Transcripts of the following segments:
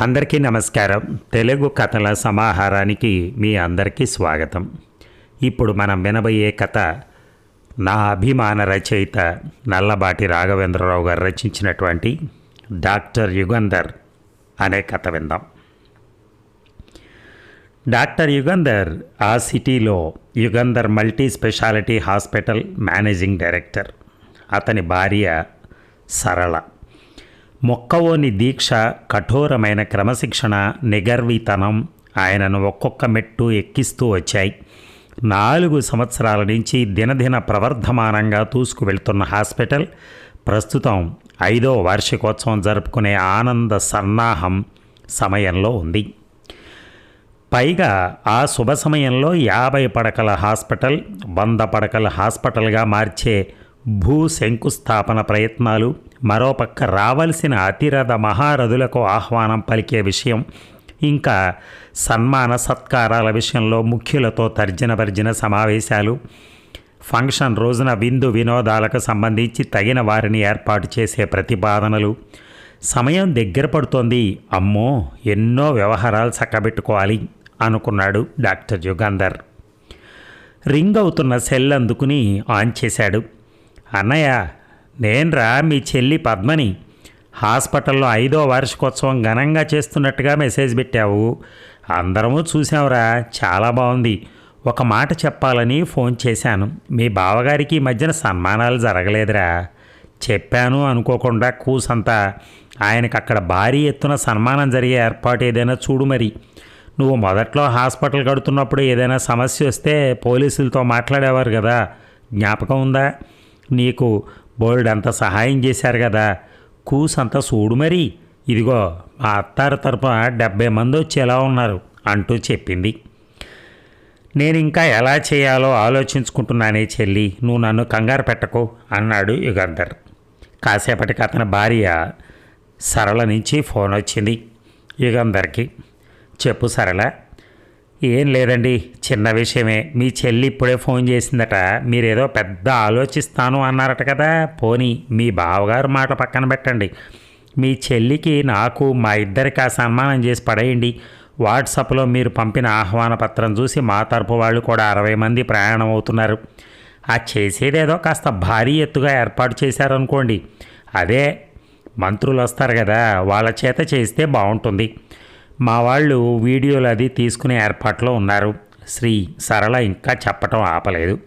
అందరికీ నమస్కారం. తెలుగు కథల సమాహారానికి మీ అందరికీ స్వాగతం. ఇప్పుడు మనం వినబోయే కథ నా అభిమాన రచయిత నల్లబాటి రాఘవేంద్రరావు గారు రచించినటువంటి డాక్టర్ యుగంధర్ అనే కథ విందాం. డాక్టర్ యుగంధర్ ఆ సిటీలో Yugandhar multi speciality hospital managing director. అతని భార్య సరళ. మొక్కవోని దీక్ష కఠోరమైన క్రమశిక్షణ నిగర్వితనం ఆయనను ఒక్కొక్క మెట్టు ఎక్కిస్తూ వచ్చాయి. నాలుగు సంవత్సరాల నుంచి దినదిన ప్రవర్ధమానంగా దూసుకు వెళ్తున్న హాస్పిటల్ ప్రస్తుతం ఐదో వార్షికోత్సవం జరుపుకునే ఆనంద సన్నాహం సమయంలో ఉంది. పైగా ఆ శుభ సమయంలో యాభై పడకల హాస్పిటల్ వంద పడకల హాస్పిటల్గా మార్చే భూ శంకుస్థాపన ప్రయత్నాలు మరోపక్క రావలసిన అతిరథ మహారథులకు ఆహ్వానం పలికే విషయం ఇంకా సన్మాన సత్కారాల విషయంలో ముఖ్యులతో తర్జన భర్జన సమావేశాలు ఫంక్షన్ రోజున విందు వినోదాలకు సంబంధించి తగిన వారిని ఏర్పాటు చేసే ప్రతిపాదనలు. సమయం దగ్గర పడుతోంది. అమ్మో ఎన్నో వ్యవహారాలు చక్కబెట్టుకోవాలి అనుకున్నాడు డాక్టర్ యుగంధర్. రింగ్ అవుతున్న సెల్ అందుకుని ఆన్ చేశాడు. అన్నయ్య నేన్రా మీ చెల్లి పద్మని? హాస్పిటల్లో ఐదో వార్షికోత్సవం ఘనంగా చేస్తున్నట్టుగా మెసేజ్ పెట్టావు. అందరము చూసావురా చాలా బాగుంది ఒక మాట చెప్పాలని ఫోన్ చేశాను. మీ బావగారికి ఈ మధ్యన సన్మానాలు జరగలేదురా. చెప్పాను అనుకోకుండా కూసంతా. ఆయనకు అక్కడ భారీ ఎత్తున సన్మానం జరిగే ఏర్పాటు ఏదైనా చూడు మరి. నువ్వు మొదట్లో హాస్పిటల్ కడుతున్నప్పుడు ఏదైనా సమస్య వస్తే పోలీసులతో మాట్లాడేవారు కదా. జ్ఞాపకం ఉందా? నీకు బోల్డ్ అంత సహాయం చేశారు కదా. కూసంత చూడు మరి. ఇదిగో మా అత్తారు తరపున డెబ్బై మంది వచ్చి ఎలా ఉన్నారు? అంటూ చెప్పింది. నేను ఇంకా ఎలా చేయాలో ఆలోచించుకుంటున్నానే చెల్లి నువ్వు నన్ను కంగారు పెట్టకు అన్నాడు యుగంధర్. కాసేపటికి అతని భార్య సరళ నుంచి ఫోన్ వచ్చింది యుగంధర్కి. చెప్పు సరళ ఏం లేదండి చిన్న విషయమే. మీ చెల్లి ఇప్పుడే ఫోన్ చేసిందట. మీరేదో పెద్ద ఆలోచిస్తాను అన్నారట కదా. పోనీ మీ బావగారు మాట పక్కన పెట్టండి. మీ చెల్లికి నాకు మా ఇద్దరికి ఆ సన్మానం చేసి పడేయండి. వాట్సాప్లో మీరు పంపిన ఆహ్వాన పత్రం చూసి మా తరపు వాళ్ళు కూడా అరవై మంది ప్రయాణం అవుతున్నారు. ఆ చేసేదేదో కాస్త భారీ ఎత్తుగా ఏర్పాటు చేశారనుకోండి. అదే మంత్రులు వస్తారు కదా వాళ్ళ చేత చేస్తే బాగుంటుంది మా వాళ్ళు వీడియోలు అది తీసుకునే ఏర్పాట్లో ఉన్నారు. శ్రీ సరళ ఇంకా చెప్పటం ఆపలేదు.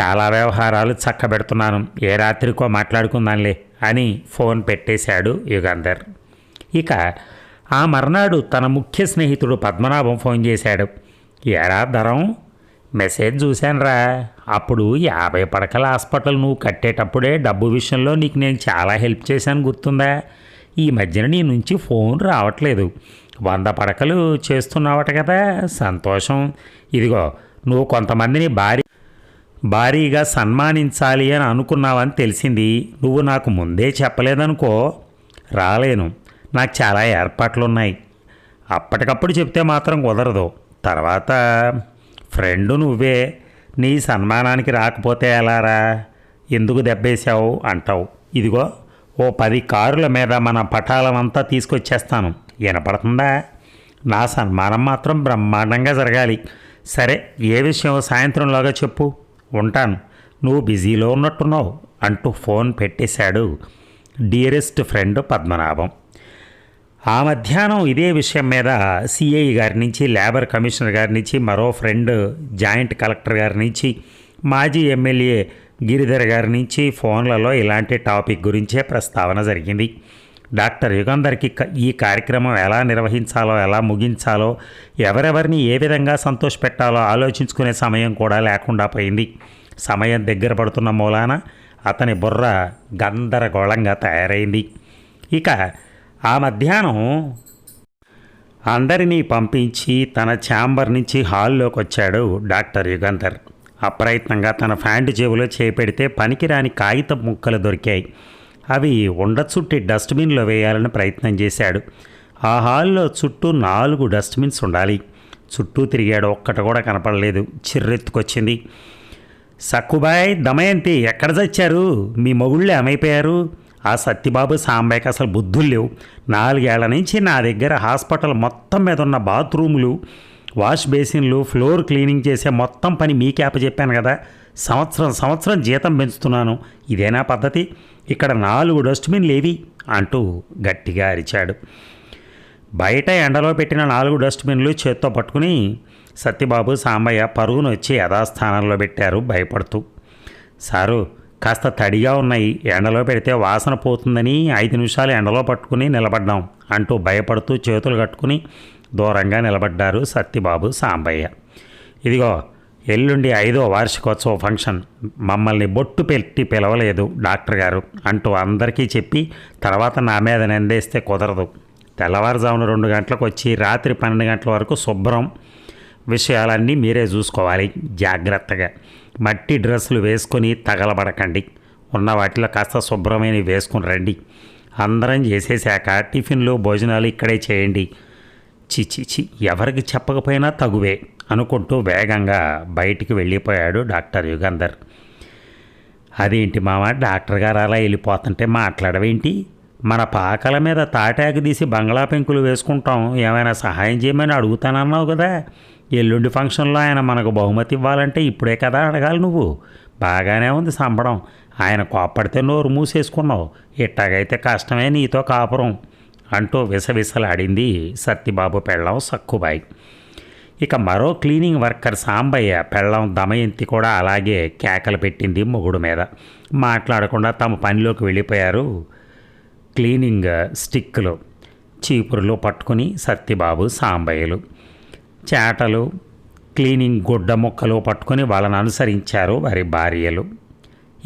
చాలా వ్యవహారాలు చక్కబెడుతున్నాను. ఏ రాత్రికో మాట్లాడుకుందాంలే అని ఫోన్ పెట్టేశాడు యుగంధర్. ఇక ఆ మర్నాడు తన ముఖ్య స్నేహితుడు పద్మనాభం ఫోన్ చేశాడు. ఎరా ధరం మెసేజ్ చూశానురా. అప్పుడు యాభై పడకల హాస్పిటల్ నువ్వు కట్టేటప్పుడే డబ్బు విషయంలో నీకు నేను చాలా హెల్ప్ చేశాను గుర్తుందా? ఈ మధ్యన నీ నుంచి ఫోన్ రావట్లేదు. వంద పడకలు చేస్తున్నావట కదా సంతోషం. ఇదిగో నువ్వు కొంతమందిని భారీ భారీగా సన్మానించాలి అని అనుకున్నావని తెలిసింది. నువ్వు నాకు ముందే చెప్పలేదనుకో రాలేను. నాకు చాలా ఏర్పాట్లు ఉన్నాయి అప్పటికప్పుడు చెప్తే మాత్రం కుదరదు. తర్వాత ఫ్రెండు నువ్వే నీ సన్మానానికి రాకపోతే ఎలారా? ఎందుకు దెబ్బేశావు? అంటావు. ఇదిగో ఓ పది కారుల మీద మన పటాలమంతా తీసుకొచ్చేస్తాను. వినపడుతుందా? నా సన్మానం మాత్రం బ్రహ్మాండంగా జరగాలి. సరే ఏ విషయం సాయంత్రంలోగా చెప్పు. ఉంటాను. నువ్వు బిజీలో ఉన్నట్టున్నావు అంటూ ఫోన్ పెట్టేశాడు డియరెస్ట్ ఫ్రెండ్ పద్మనాభం. ఆ మధ్యాహ్నం ఇదే విషయం మీద సిఐ గారి నుంచి లేబర్ కమిషనర్ గారి నుంచి మరో ఫ్రెండ్ జాయింట్ కలెక్టర్ గారి నుంచి మాజీ ఎమ్మెల్యే గిరిధర్ గారి నుంచి ఫోన్లలో ఇలాంటి టాపిక్ గురించే ప్రస్తావన జరిగింది. డాక్టర్ యుగంధర్కి క- ఈ కార్యక్రమం ఎలా నిర్వహించాలో ఎలా ముగించాలో ఎవరెవరిని ఏ విధంగా సంతోషపెట్టాలో ఆలోచించుకునే సమయం కూడా లేకుండా పోయింది. సమయం దగ్గర పడుతున్న మూలాన అతని బుర్ర గందరగోళంగా తయారైంది. ఇక ఆ మధ్యాహ్నం అందరినీ పంపించి తన ఛాంబర్ నుంచి హాల్లోకి వచ్చాడు డాక్టర్ యుగంధర్. అప్రయత్నంగా తన ఫ్యాంట్ జేబులో చేపెడితే పనికిరాని కాగితం ముక్కలు దొరికాయి. అవి ఉండ చుట్టి డస్ట్బిన్లో వేయాలని ప్రయత్నం చేశాడు. ఆ హాల్లో చుట్టూ నాలుగు డస్ట్బిన్స్ ఉండాలి. చుట్టూ తిరిగాడు ఒక్కటి కూడా కనపడలేదు. చిర్రెత్తుకొచ్చింది. సక్కుబాయ్ దమయంతి ఎక్కడ చచ్చారు? మీ మొగుళ్ళే ఏమైపోయారు? ఆ సత్యబాబు సాంబయ్యకి అసలు బుద్ధులు లేవు. నాలుగేళ్ళ నుంచి నా దగ్గర హాస్పిటల్ మొత్తం మీద ఉన్న బాత్రూములు వాష్ బేసిన్లు ఫ్లోర్ క్లీనింగ్ చేసే మొత్తం పని మీకే చెప్పాను కదా. సంవత్సరం సంవత్సరం జీతం పెంచుతున్నాను. ఇదేనా పద్ధతి. ఇక్కడ నాలుగు డస్ట్బిన్లు ఏవి అంటూ గట్టిగా అరిచాడు. బయట ఎండలో పెట్టిన నాలుగు డస్ట్బిన్లు చేత్తో పట్టుకుని సత్యబాబు సాంబయ్య పరుగును వచ్చి యథాస్థానంలో పెట్టారు భయపడుతూ. సారు కాస్త తడిగా ఉన్నాయి. ఎండలో పెడితే వాసన పోతుందని ఐదు నిమిషాలు ఎండలో పట్టుకుని నిలబడ్డాం అంటూ భయపడుతూ చేతులు కట్టుకుని దూరంగా నిలబడ్డారు సత్యబాబు సాంబయ్య. ఇదిగో ఎల్లుండి ఐదో వార్షికోత్సవ ఫంక్షన్. మమ్మల్ని బొట్టు పెట్టి పిలవలేదు డాక్టర్ గారు. అంటూ అందరికీ చెప్పి తర్వాత నా మీద నిందేస్తే కుదరదు. తెల్లవారుజామున రెండు గంటలకు వచ్చి రాత్రి పన్నెండు గంటల వరకు శుభ్రం విషయాలన్నీ మీరే చూసుకోవాలి. జాగ్రత్తగా. మట్టి డ్రెస్సులు వేసుకొని తగలబడకండి. ఉన్న వాటిలో కాస్త శుభ్రమైనవి వేసుకుని రండి. అందరం చేసేశాక టిఫిన్లు భోజనాలు ఇక్కడే చేయండి. చి చి చి ఎవరికి చెప్పకపోయినా తగువే. అనుకుంటూ వేగంగా బయటికి వెళ్ళిపోయాడు డాక్టర్ యుగంధర్. అదేంటి మామ డాక్టర్ గారు అలా వెళ్ళిపోతుంటే మాట్లాడవేంటి? మన పాకల మీద తాటాకు తీసి బంగ్లా పెంకులు వేసుకుంటాం. ఏమైనా సహాయం చేయమని అడుగుతానన్నావు కదా. ఎల్లుండి ఫంక్షన్లో ఆయన మనకు బహుమతి ఇవ్వాలంటే ఇప్పుడే కదా అడగాలి నువ్వు. బాగానే ఉంది సంబడం. ఆయన కోప్పడితే నోరు మూసేసుకున్నావు. ఇట్టాగైతే కష్టమే నీతో కాపురం అంటూ విసవిసలాడింది సత్తిబాబు పెళ్ళం సక్కుబాయి. ఇక మరో క్లీనింగ్ వర్కర్ సాంబయ్య పెళ్ళం దమయంతి కూడా అలాగే కేకలు పెట్టింది మొగుడు మీద. మాట్లాడకుండా తమ పనిలోకి వెళ్ళిపోయారు క్లీనింగ్ స్టిక్లు. చీపురులు పట్టుకుని సత్యబాబు సాంబయ్యలు. చేటలు క్లీనింగ్ గుడ్డ ముక్కలు పట్టుకుని వాళ్ళని అనుసరించారు వారి భార్యలు.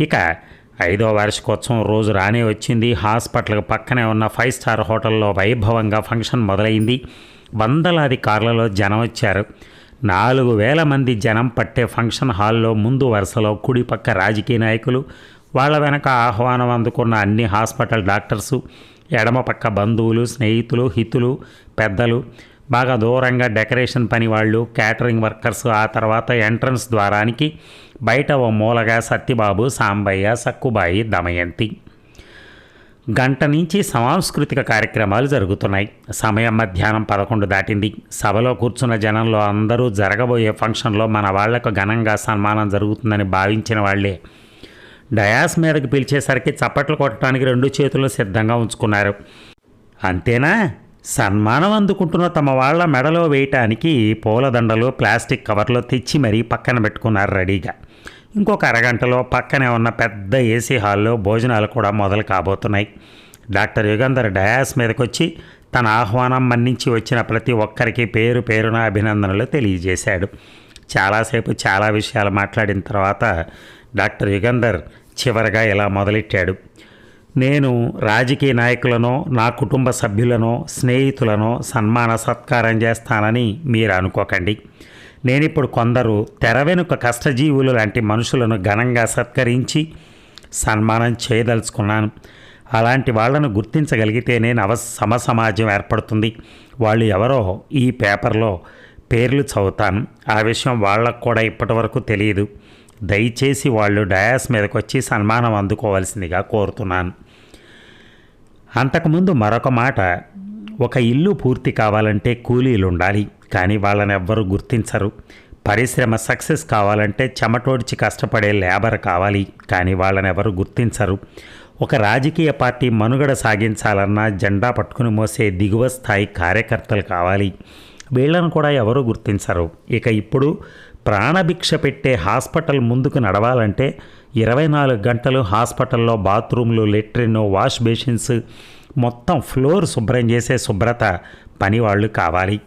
ఇక ఐదో వార్షికోత్సవం రోజు రానే వచ్చింది. హాస్పిటల్ పక్కనే ఉన్న ఫైవ్ స్టార్ హోటల్లో వైభవంగా ఫంక్షన్ మొదలైంది. వందలాది కార్లలో జనం వచ్చారు. నాలుగు వేల మంది జనం పట్టే ఫంక్షన్ హాల్లో ముందు వరుసలో కుడిపక్క రాజకీయ నాయకులు వాళ్ళ వెనక ఆహ్వానం అందుకున్న అన్ని హాస్పిటల్ డాక్టర్సు ఎడమ పక్క బంధువులు స్నేహితులు హితులు పెద్దలు బాగా దూరంగా డెకరేషన్ పని వాళ్ళు క్యాటరింగ్ వర్కర్స్ ఆ తర్వాత ఎంట్రన్స్ ద్వారానికి బయట ఓ మూలగా సత్యబాబు సాంబయ్య సక్కుబాయి దమయంతి గంట నుంచి సాంస్కృతిక కార్యక్రమాలు జరుగుతున్నాయి. సమయం మధ్యాహ్నం పదకొండు దాటింది. సభలో కూర్చున్న జనంలో అందరూ జరగబోయే ఫంక్షన్లో మన వాళ్ళకు ఘనంగా సన్మానం జరుగుతుందని భావించిన వాళ్ళే. డయాస్ మీదకి పిలిచేసరికి చప్పట్లు కొట్టడానికి రెండు చేతులు సిద్ధంగా ఉంచుకున్నారు. అంతేనా? సన్మానం అందుకుంటున్న తమ వాళ్ళ మెడలో వేయటానికి పూలదండలు ప్లాస్టిక్ కవర్లో తెచ్చి మరీ పక్కన పెట్టుకున్నారు రెడీగా. ఇంకొక అరగంటలో పక్కనే ఉన్న పెద్ద ఏసీ హాల్లో భోజనాలు కూడా మొదలు కాబోతున్నాయి. డాక్టర్ యుగంధర్ డయాస్ మీదకి వచ్చి తన ఆహ్వానం మన్నించి వచ్చిన ప్రతి ఒక్కరికి పేరు పేరున అభినందనలు తెలియజేశాడు. చాలాసేపు చాలా విషయాలు మాట్లాడిన తర్వాత డాక్టర్ యుగంధర్ చివరగా ఇలా మొదలెట్టాడు. నేను రాజకీయ నాయకులను నా కుటుంబ సభ్యులను స్నేహితులను సన్మాన సత్కారం చేస్తానని మీరు అనుకోకండి. నేను ఇప్పుడు కొందరు తెర వెనుక కష్టజీవులు లాంటి మనుషులను ఘనంగా సత్కరించి సన్మానం చేయదలుచుకున్నాను. అలాంటి వాళ్ళను గుర్తించగలిగితేనే నవ సమసమాజం ఏర్పడుతుంది. వాళ్ళు ఎవరో ఈ పేపర్లో పేర్లు చదువుతాను. ఆ విషయం వాళ్ళకు కూడా ఇప్పటివరకు తెలియదు దయచేసి వాళ్ళు డయాస్ మీదకి వచ్చి సన్మానం అందుకోవాల్సిందిగా కోరుతున్నాను. అంతకుముందు మరొక మాట ఒక ఇల్లు పూర్తి కావాలంటే కూలీలు ఉండాలి కానీ వాళ్ళని ఎవ్వరూ గుర్తించరు. పరిశ్రమ సక్సెస్ కావాలంటే చెమటోడ్చి కష్టపడే లేబర్ కావాలి కానీ వాళ్ళని ఎవరు గుర్తించరు. ఒక రాజకీయ పార్టీ మనుగడ సాగించాలన్నా జెండా పట్టుకుని మోసే దిగువ స్థాయి కార్యకర్తలు కావాలి. వీళ్ళను కూడా ఎవరు గుర్తించరు. ఇక ఇప్పుడు ప్రాణభిక్ష పెట్టే హాస్పిటల్ ముందుకు నడవాలంటే ఇరవై నాలుగు గంటలు హాస్పిటల్లో బాత్రూమ్లు లెట్రిన్ వాష్ బేసిన్స్ మొత్తం ఫ్లోర్ శుభ్రం చేసే శుభ్రత పని వాళ్ళు కావాలి.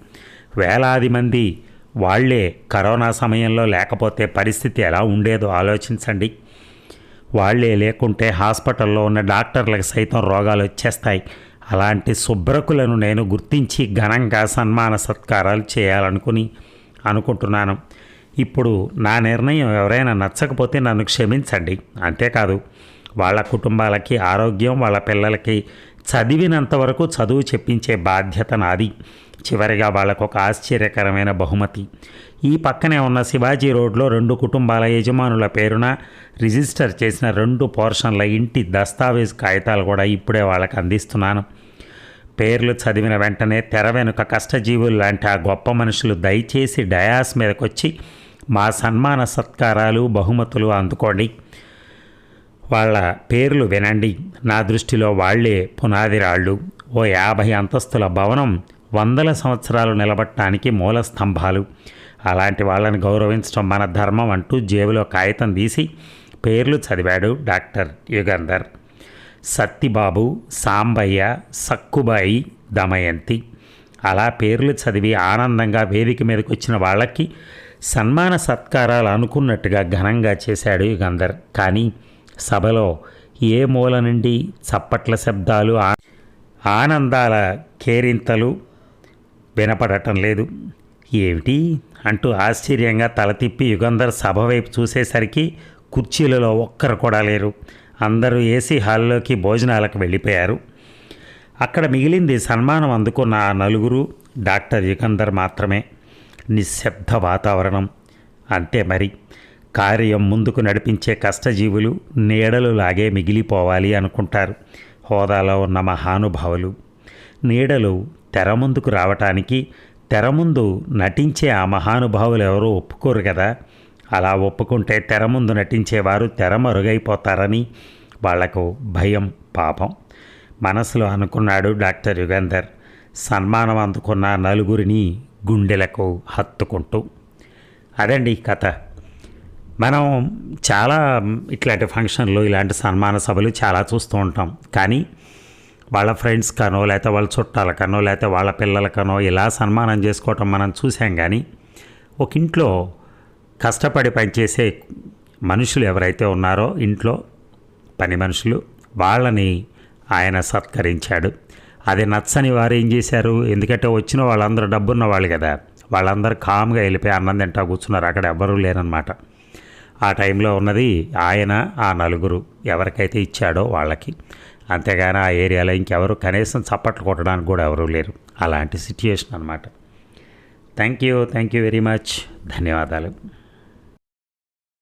వేలాది మంది వాళ్ళే కరోనా సమయంలో లేకపోతే పరిస్థితి ఎలా ఉండేదో ఆలోచించండి. వాళ్ళే లేకుంటే హాస్పిటల్లో ఉన్న డాక్టర్లకు సైతం రోగాలు వచ్చేస్తాయి. అలాంటి శుభ్రకులను నేను గుర్తించి ఘనంగా సన్మాన సత్కారాలు చేయాలనుకుని అనుకుంటున్నాను. ఇప్పుడు నా నిర్ణయం ఎవరైనా నచ్చకపోతే నన్ను క్షమించండి. అంతేకాదు వాళ్ళ కుటుంబాలకి ఆరోగ్యం వాళ్ళ పిల్లలకి చదివినంత వరకు చదువు చెప్పించే బాధ్యత నాది. చివరిగా వాళ్ళకు ఒక ఆశ్చర్యకరమైన బహుమతి. ఈ పక్కనే ఉన్న శివాజీ రోడ్లో రెండు కుటుంబాల యజమానుల పేరున రిజిస్టర్ చేసిన రెండు పోర్షన్ల ఇంటి దస్తావేజ్ కాగితాలు కూడా ఇప్పుడే వాళ్ళకి అందిస్తున్నాను. పేర్లు చదివిన వెంటనే తెర వెనుక కష్టజీవులు లాంటి ఆ గొప్ప మనుషులు దయచేసి డయాస్ మీదకొచ్చి మా సన్మాన సత్కారాలు బహుమతులు అందుకోండి. వాళ్ళ పేర్లు వినండి. నా దృష్టిలో వాళ్ళే పునాది రాళ్ళు ఓ యాభై అంతస్తుల భవనం వందల సంవత్సరాలు నిలబట్టడానికి మూల స్తంభాలు. అలాంటి వాళ్ళని గౌరవించడం మన ధర్మం అంటూ జేబులో కాగితం తీసి పేర్లు చదివాడు డాక్టర్ యుగంధర్. సత్తిబాబు సాంబయ్య సక్కుబాయి దమయంతి. అలా పేర్లు చదివి ఆనందంగా వేదిక మీదకి వచ్చిన వాళ్ళకి సన్మాన సత్కారాలు అనుకున్నట్టుగా ఘనంగా చేశాడు యుగంధర్. కానీ సభలో ఏ మూల నుండి చప్పట్ల శబ్దాలు ఆనందాల కేరింతలు వినపడటం లేదు. ఏమిటి? అంటూ ఆశ్చర్యంగా తల తిప్పి యుగంధర్ సభ వైపు చూసేసరికి కుర్చీలలో ఒక్కరు కూడా లేరు. అందరూ ఏసీ హాల్లోకి భోజనాలకు వెళ్ళిపోయారు. అక్కడ మిగిలింది సన్మానం అందుకున్న ఆ నలుగురు డాక్టర్ యుగంధర్ మాత్రమే. నిశ్శబ్ద వాతావరణం. అంతే మరి. కార్యం ముందుకు నడిపించే కష్టజీవులు నీడలు లాగే మిగిలిపోవాలి అనుకుంటారు. హోదాలో ఉన్న మహానుభావులు. నీడలు తెర ముందుకు రావటానికి తెర ముందు నటించే ఆ మహానుభావులు ఎవరూ ఒప్పుకోరు కదా. అలా ఒప్పుకుంటే తెర ముందు నటించేవారు తెర మరుగైపోతారని వాళ్ళకు భయం పాపం. మనసులో అనుకున్నాడు డాక్టర్ యుగంధర్. సన్మానం అందుకున్న నలుగురిని గుండెలకు హత్తుకుంటూ. అదండి కథ. మనం చాలా ఇట్లాంటి ఫంక్షన్లు ఇలాంటి సన్మాన సభలు చాలా చూస్తూ ఉంటాం. కానీ వాళ్ళ ఫ్రెండ్స్ కనో లేకపోతే వాళ్ళ చుట్టాలకనో లేకపోతే వాళ్ళ పిల్లలకనో ఇలా సన్మానం చేసుకోవటం మనం చూసాం కానీ ఒక ఇంట్లో కష్టపడి పనిచేసే మనుషులు ఎవరైతే ఉన్నారో ఇంట్లో పని మనుషులు వాళ్ళని ఆయన సత్కరించాడు. అది నచ్చని వారు ఏం చేశారు? ఎందుకంటే వచ్చిన వాళ్ళందరూ డబ్బున్న వాళ్ళు కదా. వాళ్ళందరూ కామ్గా వెళ్ళిపోయి అన్నం తింటా కూర్చున్నారు. అక్కడ ఎవ్వరూ లేరనమాట ఆ టైంలో ఉన్నది ఆయన ఆ నలుగురు ఎవరికైతే ఇచ్చాడో వాళ్ళకి. అంతేగాని ఆ ఏరియాలో ఇంకెవరు కనీసం చప్పట్లు కొట్టడానికి కూడా ఎవరూ లేరు. అలాంటి సిచ్యుయేషన్ అనమాట thank you thank you very much. ధన్యవాదాలు.